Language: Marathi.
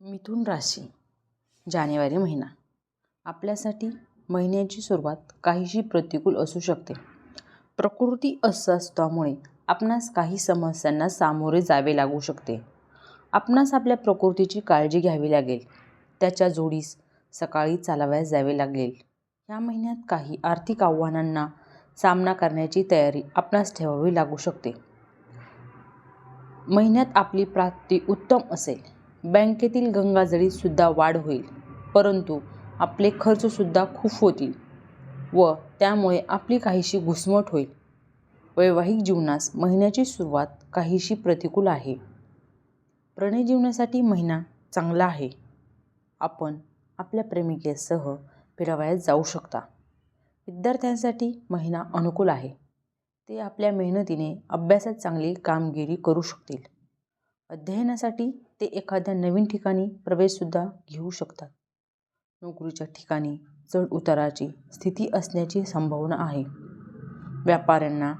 मिथुन राशी जानेवारी महिना. आपल्यासाठी महिन्याची सुरुवात काहीशी प्रतिकूल असू शकते. प्रकृती अस्वास्थ्यामुळे आपणास काही समस्यांना सामोरे जावे लागू शकते. आपणास आपल्या प्रकृतीची काळजी घ्यावी लागेल. त्याच्या जोडीस सकाळी चालवायला जावे लागेल. या महिन्यात काही आर्थिक आव्हानांना सामना करण्याची तयारी आपणास ठेवावी लागू शकते. महिन्यात आपली प्राप्ती उत्तम असेल. बँकेतील गंगाजळीतसुद्धा वाढ होईल परंतु आपले खर्चसुद्धा खूप होतील व त्यामुळे आपली काहीशी घुसमट होईल. वैवाहिक जीवनास महिन्याची सुरुवात काहीशी प्रतिकूल आहे. प्रणय जीवनासाठी महिना चांगला आहे. आपण आपल्या प्रेमिकेसह फिरावयास जाऊ शकता. विद्यार्थ्यांसाठी महिना अनुकूल आहे. ते आपल्या मेहनतीने अभ्यासात चांगली कामगिरी करू शकतील. अध्ययनासाठी ते एखाद्या नवीन ठिकाणी प्रवेशसुद्धा घेऊ शकतात. नोकरीच्या ठिकाणी चढ उताराची स्थिती असण्याची संभावना आहे. व्यापाऱ्यांना